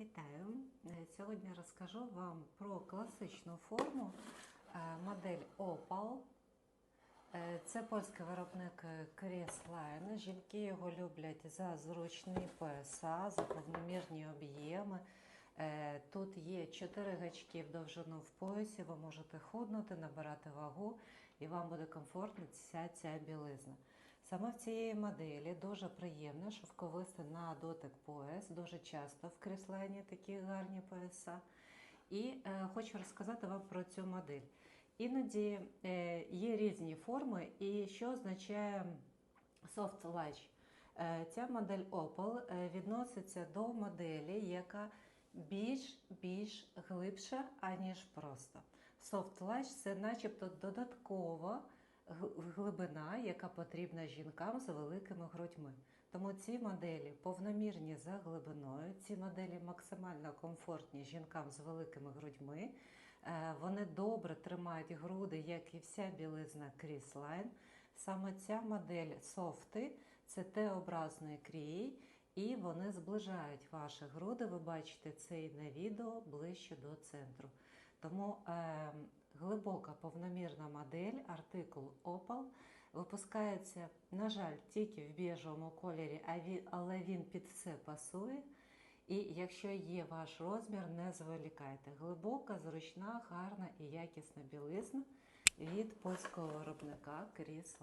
Вітаю! Е, Сьогодні розкажу вам про класичну форму е, модель Opal. Е, Це польський виробник Chris Жінки його люблять за зручні пояса, за повномірні об'єми. Тут є 4 гачки в довжину в поясі, ви можете худнути, набирати вагу, і вам буде комфортно вся ця білизна. Саме в цієї моделі дуже приємно, шовковистий на дотик пояс, дуже часто в кріслені такі гарні пояса. І е, хочу розказати вам про цю модель. Іноді е, є різні форми, і що означає soft latch. Е, ця модель Opel е, відноситься до моделі, яка більш більш глибша, аніж просто. Soft latch – це начебто додаткова г- глибина, яка потрібна жінкам з великими грудьми. Тому ці моделі повномірні за глибиною, ці моделі максимально комфортні жінкам з великими грудьми. Е, Вони добре тримають груди, як і вся білизна Line. Саме ця модель софти це Т-образної крії, і вони зближають ваші груди. Ви бачите це і на відео ближче до центру. Тому е, глибока повномірна модель, артикул Opal, випускається, на жаль, тільки в біжовому кольорі, але він під все пасує. І якщо є ваш розмір, не зволікайте. Глибока, зручна, гарна і якісна білизна від польського виробника Chris